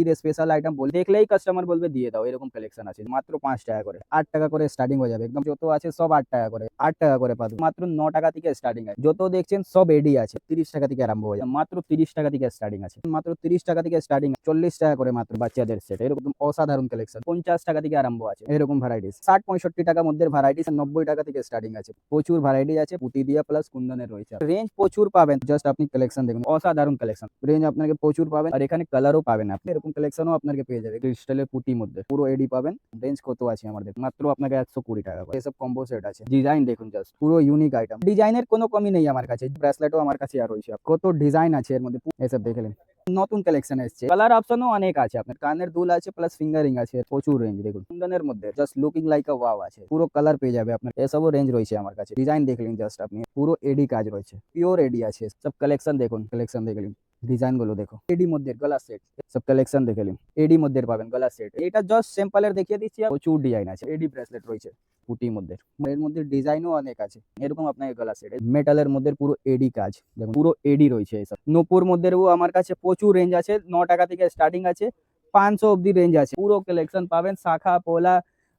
Eid special item বলে দেখলেই customer বলবে, দিয়ে দাও। এরকম কালেকশন আছে। মাত্র পাঁচ টাকা করে। আট টাকা করে স্টার্টিং হয়ে যাবে। একদম যত আছে সব আট টাকা করে। আট টাকা করে পাবে। মাত্র ন টাকা থেকে স্টার্টিং আছে। যত দেখছেন সব এডি আছে। তিরিশ টাকা থেকে আরম্ভ হয়ে যাবে। মাত্র তিরিশ টাকা থেকে স্টার্টিং আছে। মাত্র তিরিশ টাকা থেকে স্টার্টিং চল্লিশ টাকা করে মাত্র বাচ্চাদের সেট এরকম অসাধারণ কালেকশন পঞ্চাশ টাকা থেকে আরম্ভ আছে। এরকম ভ্যারাইটিস ষাট পঁয়ষট্টি টাকার মধ্যে ভ্যারাইটিস নব্বই টাকা থেকে স্টার্টিং আছে। প্রচুর ভ্যারাইটি আছে। পুঁতি দিয়া প্লাস কুন্দনের রয়েছে। রেঞ্জ প্রচুর পাবেন। জাস্ট আপনি কালেকশন দেখুন। অসাধারণ কালেকশন রেঞ্জ আপনাকে প্রচুর পাবেন। আর এখানে কালারও পাবেন আপনি। এরকম কালেকশনও আপনাকে পেয়ে যাবে। ক্রিস্টালের পুঁতির মধ্যে। পুরো এডি পাবেন। রেঞ্জ কত আছে আমাদের? মাত্র আপনাকে একশো কুড়ি টাকা এসব কম্বো সেট আছে। ডিজাইন দেখুন জাস্ট পুরো ইউনিক আইটেম ডিজাইনের কোনো কমি নেই আমার কাছে। ব্রেসলেটও আমার কাছে আর রয়েছে। কত ডিজাইন আছে এর মধ্যে। এসব দেখলেন নতুন কালেকশন এসছে। কালার অপশনও অনেক আছে আপনার। কানের দুল আছে প্লাস ফিঙ্গারিং আছে। প্রচুর রেঞ্জ দেখুন। কুন্দনের মধ্যে just looking like a wow আছে। পুরো কালার পেয়ে যাবে আপনার। এসবও রেঞ্জ রয়েছে আমার কাছে। ডিজাইন দেখলেন জাস্ট আপনি। পুরো এডি কাজ রয়েছে। পিওর এডি আছে। সব কালেকশন দেখুন। কালেকশন দেখলেন ডিজাইনগুলো দেখো এডি মধ্যে গলা সেট সব কালেকশন দেখে নিন এডি মধ্যে পাবেন গলা সেট এটা জাস্ট সিম্পলের দেখিয়ে দিচ্ছি প্রচুর ডিজাইন আছে। এডি ব্রেসলেট রয়েছে পুটির মধ্যে এর মধ্যে ডিজাইনও অনেক আছে। এরকম আপনার গলা সেট মেটালের মধ্যে পুরো এডি কাজ। দেখুন, পুরো এডি রয়েছে এসব। নূপুর মধ্যেও আমার কাছে প্রচুর রেঞ্জ আছে। ন টাকা থেকে স্টার্টিং আছে। পাঁচশো অব্দি রেঞ্জ আছে। পুরো কালেকশন পাবেন। শাখা, পোলা,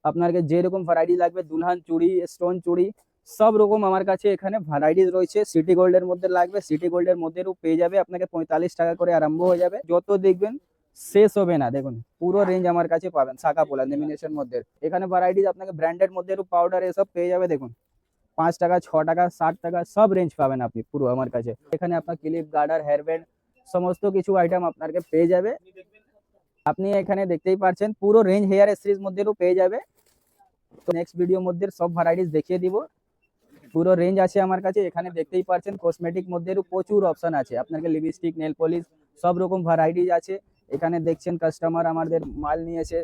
আপনাকে যেরকম ভ্যারাইটি লাগবে, দুলহান চুড়ি স্টোন চুড়ি সব রকম আমার কাছে এখানে ভ্যারাইটিস রয়েছে। সিটি গোল্ডের মধ্যে লাগবে। সিটি গোল্ডের মধ্যেও পেয়ে যাবে। আপনাকে পঁয়তাল্লিশ টাকা করে আরম্ভ হয়ে যাবে। যত দেখবেন শেষ হবে না। দেখুন, পুরো রেঞ্জ আমার কাছে পাবেন। শাখা পোলা লেমিনেশন মধ্যে। এখানে ভ্যারাইটিস আপনাকে ব্র্যান্ডেড মধ্যে পাউডার এসব পেয়ে যাবে। দেখুন, পাঁচ টাকা, ছ টাকা ষাট টাকা, সব রেঞ্জ পাবেন আপনি পুরো আমার কাছে। এখানে আপনার ক্লিপ গার্ডার হেয়ারব্যান্ড সমস্ত কিছু আইটেম আপনাকে পেয়ে যাবে। আপনি এখানে দেখতেই পাচ্ছেন, পুরো রেঞ্জ হেয়ার সিরিজ মধ্যেও পেয়ে যাবে। তো নেক্সট ভিডিও মধ্যে সব ভ্যারাইটিস দেখিয়ে দিব। পুরো রেঞ্জ আছে আমার কাছে, এখানে দেখতেই পাচ্ছেন কসমেটিক মধ্যেও প্রচুর অপশন আছে। আপনাকে লিপস্টিক নেল পলিশ সব রকম ভ্যারাইটিস আছে। এখানে দেখছেন কাস্টমার আমাদের মাল নিয়েছে।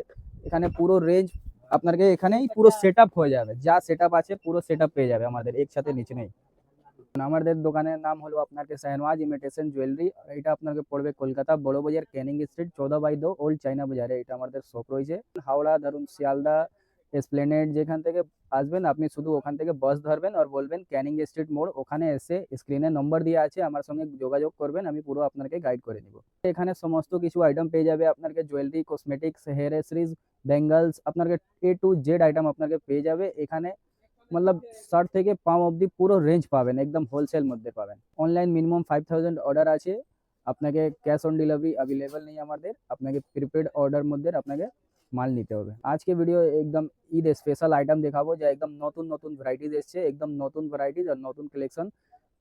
এখানে পুরো রেঞ্জ আপনাকে এখানেই পুরো সেট হয়ে যাবে। যা সেট আছে, পুরো সেট পেয়ে যাবে আমাদের, একসাথে নিচে নেই। আমাদের দোকানের নাম হলো আপনাকে শাহনওয়াজ ইমিটেশন জুয়েলারি এটা আপনাকে পড়বে কলকাতা বড় বাজার ক্যানিং স্ট্রিট চৌদা বাই দো ওল্ড চাইনা বাজারে। এটা আমাদের শপ রয়েছে। হাওড়া, ধরুন, শিয়ালদা এসপ্লেনেড যেখান থেকে আসবেন, আপনি শুধু ওখান থেকে বাস ধরবেন আর বলবেন ক্যানিং স্ট্রিট মোড়, ওখানে এসে স্ক্রিনে নম্বর দেওয়া আছে, আমার সঙ্গে যোগাযোগ করবেন, আমি পুরো আপনাকে গাইড করে দিব এখানে সমস্ত কিছু আইটেম পেয়ে যাবে আপনাকে jewellery cosmetics hair accessories bangles আপনাকে এ টু জেড আইটেম আপনাকে পেয়ে যাবে। এখানে মতলব শার্ট থেকে পাম অবধি পুরো রেঞ্জ পাবেন, একদম হোলসেল মধ্যে পাবেন। Online minimum five thousand order আছে, আপনাকে ক্যাশ অন ডেলিভারি অ্যাভেলেবল নেই আমাদের, আপনাকে প্রিপেড অর্ডার মধ্যে আপনাকে মাল নিতে হবে। আজকে ভিডিও একদম ঈদ স্পেশাল আইটেম দেখাবো যে একদম নতুন নতুন ভ্যারাইটিস এসছে, একদম নতুন ভ্যারাইটিস আর নতুন কালেকশন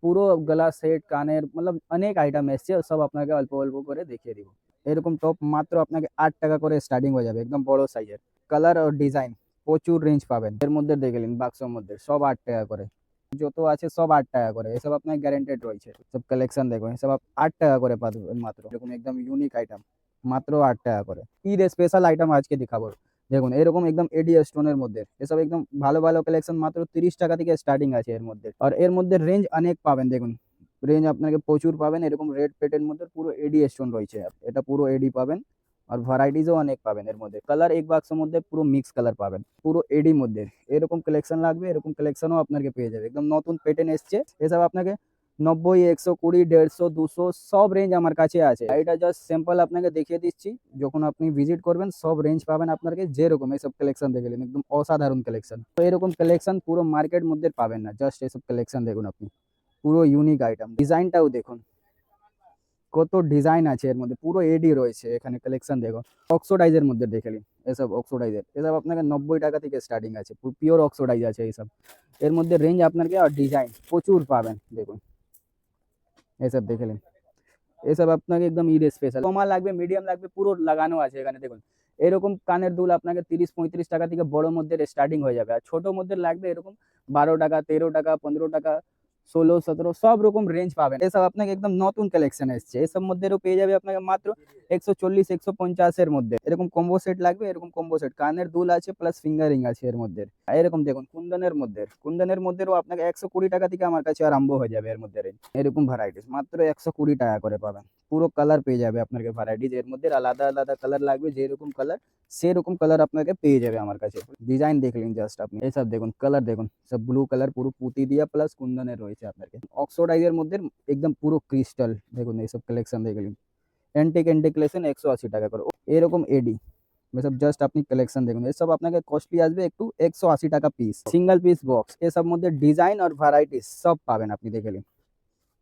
পুরো গলা সেট কানের মতলব অনেক আইটেম এসছে, সব আপনাকে অল্প অল্প করে দেখিয়ে দিব। এরকম টপ মাত্র আপনাকে আট টাকা করে স্টার্টিং হয়ে যাবে, একদম বড় সাইজের কালার আর ডিজাইন প্রচুর রেঞ্জ পাবেন। এর মধ্যে দেখে নিন বাক্সের মধ্যে, সব আট টাকা করে। যত আছে সব আট টাকা করে, এসব আপনার গ্যারেন্টেড রয়েছে। সব কালেকশন দেখুন, এসব আট টাকা করে পাবেন মাত্র। এরকম একদম ইউনিক আইটেম মাত্র আট টাকা করে। ঈদ স্পেশাল আইটেম আজকে দেখাবো। দেখুন, এরকম একদম এডি স্টোনের মধ্যে। এসব একদম ভালো ভালো কালেকশন মাত্র তিরিশ টাকা থেকে স্টার্টিং আছে এর মধ্যে। আর এর মধ্যে রেঞ্জ অনেক পাবেন, দেখুন। রেঞ্জ আপনাকে প্রচুর পাবেন। এরকম রেড পেটের মধ্যে পুরো এডি স্টোন রয়েছে। এটা পুরো এডি পাবেন। আর ভ্যারাইটিসও অনেক পাবেন এর মধ্যে। কালার এক বাক্সের মধ্যে পুরো মিক্স কালার পাবেন। পুরো এডি মধ্যে। এরকম কালেকশন লাগবে, এরকম কালেকশনও আপনাকে পেয়ে যাবে। একদম নতুন প্যাটার্ন এসছে। এসব আপনাকে নব্বই, একশো, কুড়ি, দেড়শো, দুশো, সব রেঞ্জ আমার কাছে আছে। এটা জাস্ট স্যাম্পল আপনাকে দেখিয়ে দিচ্ছি। যখন আপনি ভিজিট করবেন, সব রেঞ্জ পাবেন আপনাকে যেরকম এইসব কালেকশন দেখে একদম অসাধারণ কালেকশন তো এরকম কালেকশন পুরো মার্কেট মধ্যে পাবেন না জাস্ট এসব কালেকশন দেখুন আপনি। পুরো ইউনিক আইটেম ডিজাইনটাও দেখুন। কত ডিজাইন আছে এর মধ্যে, পুরো এডি রয়েছে এখানে কালেকশন দেখো অক্সোডাইজের মধ্যে দেখে নিন, এসব অক্সোডাইজের এসব আপনাকে নব্বই টাকা থেকে স্টার্টিং আছে পিওর অক্সোডাইজ আছে এইসব এর মধ্যে রেঞ্জ আপনাকে আর ডিজাইন প্রচুর পাবেন, দেখুন। এসব দেখে নিন। এসব আপনাকে একদম ঈদ স্পেশাল কমা লাগবে মিডিয়াম লাগবে, পুরো লাগানো আছে এখানে, দেখুন। এরকম কানের দুল আপনাকে তিরিশ, পঁয়ত্রিশ টাকা থেকে বড় মধ্যে স্টার্টিং হয়ে যাবে। আর ছোট মধ্যে লাগবে এরকম বারো টাকা, তেরো টাকা, পনেরো টাকা ষোলো, সতেরো, সব রকম রেঞ্জ পাবেন। এসব আপনাকে একদম নতুন কালেকশন এসছে। এসব মধ্যেও পেয়ে যাবে আপনাকে মাত্র একশো চল্লিশ, একশো পঞ্চাশের মধ্যে। এরকম কম্বো সেট লাগবে, এরকম কম্বো সেট কানের দুল আছে প্লাস ফিঙ্গারিং আছে এর মধ্যে। এরকম দেখুন, কুন্দনের মধ্যে। কুন্দনের মধ্যেও আপনাকে একশো কুড়ি টাকা থেকে আমার কাছে আরম্ভ হয়ে যাবে এর মধ্যে range। এরকম ভ্যারাইটিস মাত্র একশো কুড়ি টাকা করে পাবেন। পুরো কালার পেয়ে যাবে আপনাকে ভ্যারাইটিস এর মধ্যে। আলাদা আলাদা কালার লাগবে, যেরকম কালার সেরকম কালার আপনাকে পেয়ে যাবে আমার কাছে। ডিজাইন দেখলেন জাস্ট আপনি। এসব দেখুন কালার দেখুন। সব ব্লু কালার পুরো পুঁতি দিয়া প্লাস কুন্দনের রয়েছে। আপনাকে। অক্সোডাইজের মধ্যে একদম পুরো ক্রিস্টাল দেখুন এইসব কালেকশন দেখলেন অ্যান্টিক অ্যান্টিক কালেকশন একশো আশি টাকা করে। ও, এরকম এডি এসব জাস্ট আপনি কালেকশন দেখুন। এসব আপনাকে কস্টলি আসবে একটু একশো আশি টাকা পিস সিঙ্গেল পিস বক্স এসব মধ্যে ডিজাইন আর ভ্যারাইটিস সব পাবেন আপনি দেখে নিন।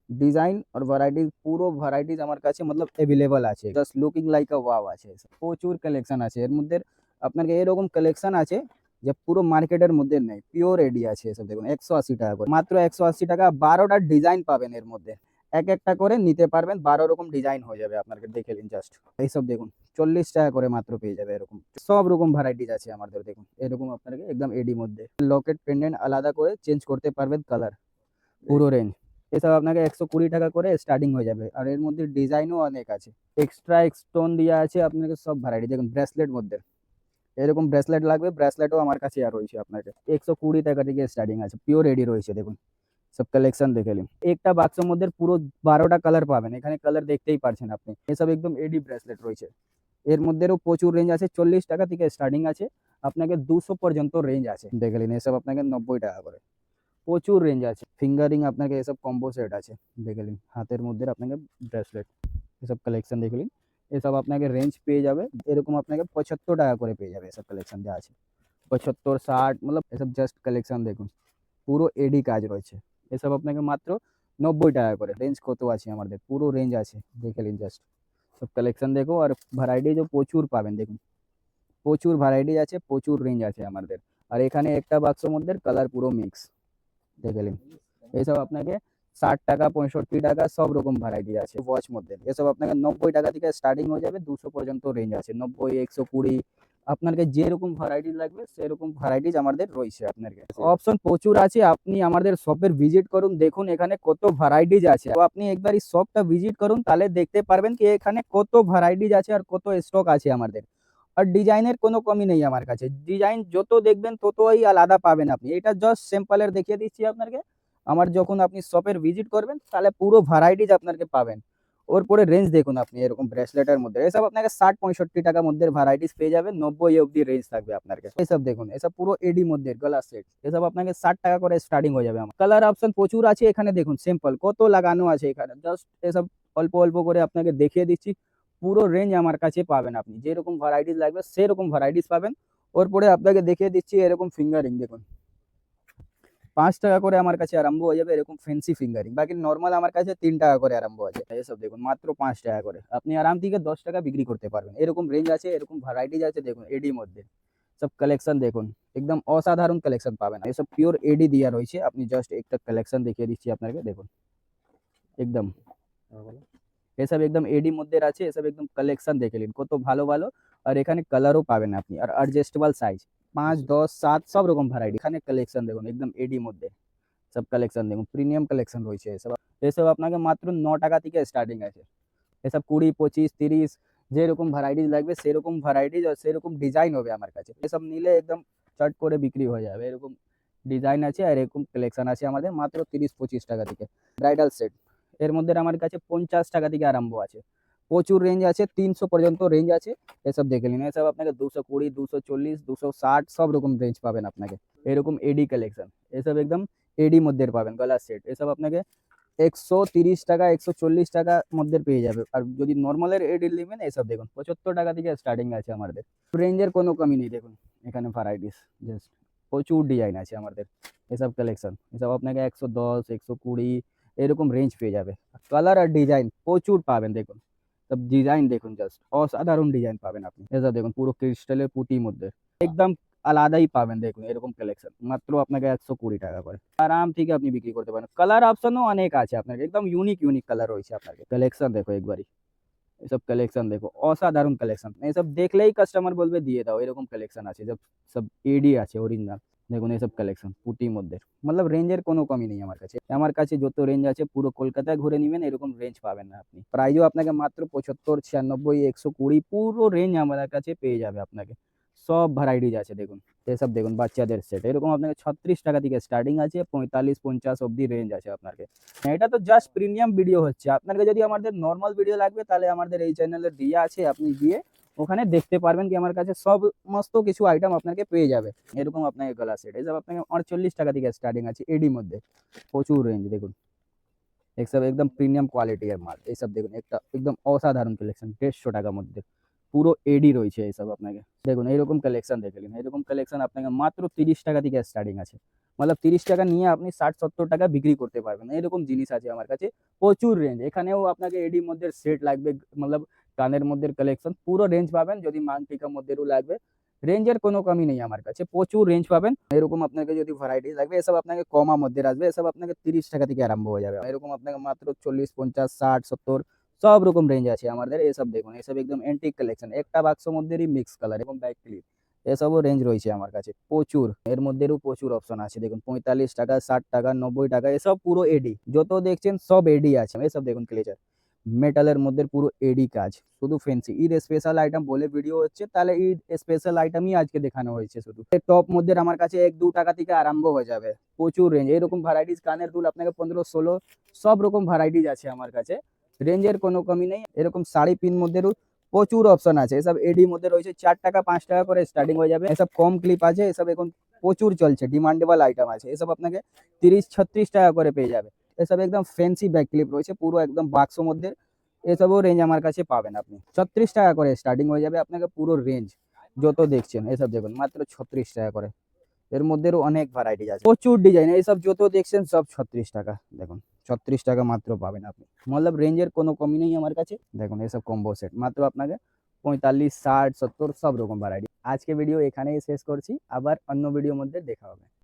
ডিজাইন আর ভ্যারাইটিস পুরো ভ্যারাইটিস আমার কাছে মতলব অ্যাভেলেবল আছে। Just looking like a wow আছে। প্রচুর কালেকশন আছে। এর মধ্যে আপনাকে এরকম কালেকশন আছে যে পুরো মার্কেটের মধ্যে নেই পিওর এডি আছে এসব দেখুন একশো আশি টাকা করে। মাত্র একশো আশি টাকা বারোটা ডিজাইন পাবেন এর মধ্যে। এক একটা করে নিতে পারবেন বারো রকম ডিজাইন হয়ে যাবে আপনাকে দেখে নিন জাস্ট এইসব দেখুন চল্লিশ টাকা করে মাত্র পেয়ে যাবে এরকম। সব রকম ভ্যারাইটিস আছে আমাদের দেখুন এরকম আপনাকে একদম এডি মধ্যে। লকেট পেন্ডেন্ট আলাদা করে চেঞ্জ করতে পারবেন কালার পুরো রেঞ্জ এসব আপনাকে একশো কুড়ি টাকা করে স্টার্টিং হয়ে যাবে। আর এর মধ্যে ডিজাইনও অনেক আছে। এক্সট্রা স্টোন দেওয়া আছে আপনাকে সব ভ্যারাইটি দেখুন ব্রেসলেট মধ্যে। এরকম ব্রেসলেট লাগবে ব্রেসলেটও আমার কাছে আর রয়েছে আপনাকে একশো কুড়ি টাকা থেকে স্টার্টিং আছে পিওর রেডি রয়েছে, দেখুন। সব কালেকশন দেখে নিন। একটা বাক্সের মধ্যে পুরো বারোটা কালার পাবেন, এখানে কালার দেখতেই পারছেন আপনি। এসব একদম এডি ব্রেসলেট রয়েছে। এর মধ্যেও প্রচুর রেঞ্জ আছে, চল্লিশ টাকা থেকে স্টার্টিং আছে, আপনাকে দুশো পর্যন্ত রেঞ্জ আছে। দেখে নিন, এসব আপনাকে নব্বই টাকা করে। প্রচুর রেঞ্জ আছে। ফিঙ্গারিং আপনাকে এসব কম্বো সেট আছে। দেখে নিন, হাতের মধ্যে আপনাকে ব্রেসলেট এসব কালেকশন দেখে নিন। এসব আপনাকে রেঞ্জ পেয়ে যাবে। এরকম আপনাকে পঁচাত্তর টাকা করে পেয়ে যাবে এসব কালেকশন যা আছে। পঁচাত্তর, ষাট, মতলব এসব জাস্ট কালেকশন দেখুন। পুরো এডি কাজ রয়েছে। এসব আপনাকে মাত্র নব্বই টাকা করে। রেঞ্জ কত আছে আমাদের? পুরো রেঞ্জ আছে। দেখে নিন জাস্ট সব কালেকশন দেখো আর ভ্যারাইটিজও প্রচুর পাবেন, দেখুন। প্রচুর ভ্যারাইটি আছে, প্রচুর রেঞ্জ আছে আমাদের। আর এখানে একটা বাক্সের মধ্যে কালার পুরো মিক্স দেখে নিন। এসব আপনাকে ষাট টাকা, পঁয়ষট্টি টাকা, সব রকম ভ্যারাইটি আছে। ওয়াচ মধ্যে এসব আপনাকে নব্বই টাকা থেকে স্টার্টিং হয়ে যাবে, দুশো পর্যন্ত রেঞ্জ আছে। নব্বই, একশো, কুড়ি, আপনাকে যেরকম ভ্যারাইটি লাগবে, সেরকম ভ্যারাইটিস আমাদের রয়েছে আপনার কাছে। অপশন প্রচুর আছে, আপনি আমাদের শপের ভিজিট করুন, দেখুন এখানে কত ভ্যারাইটিস আছে। আপনি একবার এই শপটা ভিজিট করুন, তাহলে দেখতে পারবেন কি এখানে কত ভ্যারাইটিস আছে আর কত স্টক আছে আমাদের। আর ডিজাইনের কোনো কমি নেই আমার কাছে। ডিজাইন যত দেখবেন ততই আলাদা পাবেন আপনি। এটা জাস্ট স্যাম্পলের দেখিয়ে দিচ্ছি আপনাকে। আমার যখন আপনি শপের ভিজিট করবেন, তাহলে পুরো ভ্যারাইটিজ আপনাকে পাবেন। ওর পরে রেঞ্জ দেখুন আপনি, এরকম ব্রেসলেটের মধ্যে। এসব আপনাকে ষাট পঁয়ষট্টি টাকার মধ্যে ভ্যারাইটিস পেয়ে যাবেন, নব্বই অব্দি রেঞ্জ থাকবে আপনার কাছে এসব দেখুন, এসব পুরো এডি মধ্যে, গলা সেট এসব আপনাকে ষাট টাকা করে স্টার্টিং হয়ে যাবে আমার। কালার অপশন প্রচুর আছে এখানে, দেখুন সিম্পল কত লাগানো আছে এখানে? জাস্ট এসব অল্প অল্প করে আপনাকে দেখিয়ে দিচ্ছি। পুরো রেঞ্জ আমার কাছে পাবেন আপনি। যেরকম ভ্যারাইটিস লাগবে, সেরকম ভ্যারাইটিস পাবেন। ওর পরে আপনাকে দেখিয়ে দিচ্ছি এরকম ফিঙ্গারিং দেখুন। পাঁচ টাকা করে আমার কাছে আরম্ভ হয়ে যাবে এরকম ফেন্সি ফিঙ্গারিং বাকি নর্মাল আমার কাছে তিন টাকা করে আরম্ভ আছে। এসব দেখুন, মাত্র পাঁচ টাকা করে। আপনি আরাম থেকে দশ টাকা বিক্রি করতে পারবেন। এরকম রেঞ্জ আছে, এরকম ভ্যারাইটিস আছে, দেখুন এডি মধ্যে। সব কালেকশন দেখুন, একদম অসাধারণ কালেকশন পাবেন। এসব পিওর এডি দেওয়া রয়েছে। আপনি জাস্ট একটা কালেকশন দেখিয়ে দিচ্ছি আপনাকে, দেখুন। একদম। এসব একদম এডি মধ্যে আছে, এসব একদম কালেকশন দেখে নিন। কত ভালো ভালো, আর এখানে কালারও পাবেন আপনি। আর অ্যাডজাস্টেবল সাইজ পাঁচ, দশ, সাত, সব রকম ভ্যারাইটি এখানে কালেকশন দেখুন, একদম এডি মধ্যে। সব কালেকশন দেখুন প্রিমিয়াম কালেকশন রয়েছে এসব। এসব আপনাকে মাত্র ন টাকা থেকে স্টার্টিং আছে। এসব কুড়ি, পঁচিশ, তিরিশ, যেরকম ভ্যারাইটিস লাগবে, সেরকম ভ্যারাইটিস আর সেরকম ডিজাইন হবে আমার কাছে। এসব নিলে একদম চট করে বিক্রি হয়ে যাবে। এরকম ডিজাইন আছে আর এরকম কালেকশন আছে আমাদের মাত্র তিরিশ, পঁচিশ টাকা থেকে। ব্রাইডাল সেট এর মধ্যে আমার কাছে পঞ্চাশ টাকা থেকে আরম্ভ আছে। প্রচুর রেঞ্জ আছে, তিনশো পর্যন্ত রেঞ্জ আছে, এসব দেখে নিন। এসব আপনাকে দুশো কুড়ি, দুশো চল্লিশ, দুশো ষাট, সব রকম রেঞ্জ পাবেন আপনাকে। এরকম এডি কালেকশন এসব একদম এডি মধ্যে পাবেন, গলার সেট এসব আপনাকে একশো তিরিশ টাকা, একশো চল্লিশ টাকা মধ্যে পেয়ে যাবে। আর যদি নর্মালের এডি নেবেন, এসব দেখুন, পঁচাত্তর টাকা থেকে স্টার্টিং আছে আমাদের। রেঞ্জের কোনো কমি নেই, দেখুন, এখানে ভ্যারাইটিস জাস্ট প্রচুর ডিজাইন আছে আমাদের। এসব কালেকশন এসব আপনাকে একশো দশ, একশো কুড়ি, এরকম রেঞ্জ পেয়ে যাবে। কালার আর ডিজাইন প্রচুর পাবেন, দেখুন। ডিজাইন দেখুন জাস্ট অসাধারণ ডিজাইন পাবেন আপনি এসব দেখুন পুরো ক্রিস্টালের পুঁতির মধ্যে একদম আলাদাই পাবেন দেখুন এরকম কালেকশন মাত্র আপনাকে একশো কুড়ি টাকা করে আরাম থেকে আপনি বিক্রি করতে পারেন কালার অপশনও অনেক আছে আপনাকে একদম ইউনিক ইউনিক কালার রয়েছে আপনাকে কালেকশন দেখো একবারই এসব কালেকশন দেখো অসাধারণ কালেকশন এসব দেখলেই কাস্টমার বলবে দিয়ে দাও এরকম কালেকশন আছে সব সব এডি আছে অরিজিনাল দেখুন, এসব কালেকশন পুটির মধ্যে। মতলব রেঞ্জের কোনো কমি নেই আমার কাছে। আমার কাছে যত রেঞ্জ আছে, পুরো কলকাতায় ঘুরে নেবেন, এরকম রেঞ্জ পাবেন না আপনি। প্রাইজও আপনাকে মাত্র পঁচাত্তর, ছিয়ানব্বই, একশো কুড়ি, পুরো রেঞ্জ আমাদের কাছে পেয়ে যাবে আপনাকে। সব ভ্যারাইটিজ আছে, দেখুন। এসব দেখুন, বাচ্চাদের সেট এরকম আপনাকে ছত্রিশ টাকা থেকে স্টার্টিং আছে, পঁয়তাল্লিশ, পঞ্চাশ অবধি রেঞ্জ আছে আপনাকে। এটা তো জাস্ট প্রিমিয়াম ভিডিও হচ্ছে। আপনাকে যদি আমাদের নর্মাল ভিডিও লাগবে, তাহলে আমাদের এই চ্যানেলে দিয়ে আছে, আপনি গিয়ে ওখানে দেখতে পারবেন কি আমার কাছে সমস্ত কিছু আইটেম আপনাকে পেয়ে যাবে। এরকম আপনাকে গলা সেট এসব আপনাকে আটচল্লিশ টাকা থেকে স্টার্টিং আছে এডি মধ্যে। প্রচুর রেঞ্জ দেখুন। এইসব একদম প্রিমিয়াম কোয়ালিটি এর মাল। এইসব দেখুন, একটা একদম অসাধারণ কালেকশন দেড়শো টাকার মধ্যে। পুরো এডি রয়েছে এইসব আপনাকে। দেখুন, এইরকম কালেকশন দেখে নিন। এইরকম কালেকশন আপনাকে মাত্র তিরিশ টাকা থেকে স্টার্টিং আছে। মতলব তিরিশ টাকা নিয়ে আপনি ষাট সত্তর টাকা বিক্রি করতে পারবেন। এরকম জিনিস আছে আমার কাছে। প্রচুর রেঞ্জ এখানেও আপনাকে এডির মধ্যে সেট লাগবে, মতলব কানের মধ্যে কালেকশন পুরো রেঞ্জ পাবেন, যদি মাংটিকার মধ্যেও লাগবে। রেঞ্জের কোনো কমি নেই আমার কাছে, প্রচুর রেঞ্জ পাবেন। এরকম আপনাকে যদি ভ্যারাইটি লাগবে, এসব আপনাকে কমা মধ্যে আসবে এসব আপনাকে তিরিশ টাকা থেকে আরম্ভ হয়ে যাবে। এরকম আপনাকে মাত্র চল্লিশ, পঞ্চাশ, ষাট, সত্তর, সব রকম রেঞ্জ আছে আমাদের, এসব দেখুন, এসব একদম এন্টিক কালেকশন একটা বাক্সর মধ্যেই মিক্স কালার এবং ব্যাক ক্লিপ এসবও রেঞ্জ রয়েছে আমার কাছে, প্রচুর। এর মধ্যেও প্রচুর অপশন আছে, দেখুন, পঁয়তাল্লিশ টাকা, ষাট টাকা, নব্বই টাকা, এসব পুরো এডি যত দেখছেন সব এডি আছে, এসব দেখুন ক্লেচার মেটালের মধ্যে পুরো এডি কাজ। শুধু ফেন্সি ঈদ স্পেশাল আইটেম বলে ভিডিও হচ্ছে, তাহলে ঈদ স্পেশাল আইটেমই আজকে দেখানো হয়েছে শুধু। টপ মধ্যে আমার কাছে এক দু টাকা থেকে আরম্ভ হয়ে যাবে। প্রচুর রেঞ্জ এরকম ভ্যারাইটিস কানের দুল আপনাকে পনেরো, ষোলো, সব রকম ভ্যারাইটিস আছে আমার কাছে। রেঞ্জের কোনো কমি নেই। এরকম শাড়ি পিন মধ্যেও প্রচুর অপশন আছে। এসব এডি মধ্যে রয়েছে চার টাকা, পাঁচ টাকা করে স্টার্টিং হয়ে যাবে। এসব কম ক্লিপ আছে। এসব এখন প্রচুর চলছে। ডিমান্ডেবল আইটেম আছে। এসব আপনাকে তিরিশ, ছত্রিশ টাকা করে পেয়ে যাবে। এসব একদম ফ্যান্সি ব্যাক ক্লিপ রয়েছে, পুরো একদম বাক্স মধ্যে। এসবও রেঞ্জ আমার কাছে পাবেন আপনি। ছত্রিশ টাকা করে স্টার্টিং হয়ে যাবে আপনাকে পুরো রেঞ্জ যত দেখছেন, এসব দেখুন, মাত্র ছত্রিশ টাকা করে। এর মধ্যেও অনেক ভ্যারাইটি আছে। প্রচুর ডিজাইন এইসব যত দেখছেন, সব ছত্রিশ টাকা। দেখুন, ছত্রিশ টাকা মাত্র পাবেন আপনি। মতলব রেঞ্জের কোনো কমি নেই আমার কাছে। দেখুন, এসব কম্বো সেট মাত্র আপনাকে পঁয়তাল্লিশ, ষাট, সত্তর, সব রকম ভ্যারাইটি আজকে ভিডিও এখানেই শেষ করছি। আবার অন্য ভিডিওর মধ্যে দেখা হবে।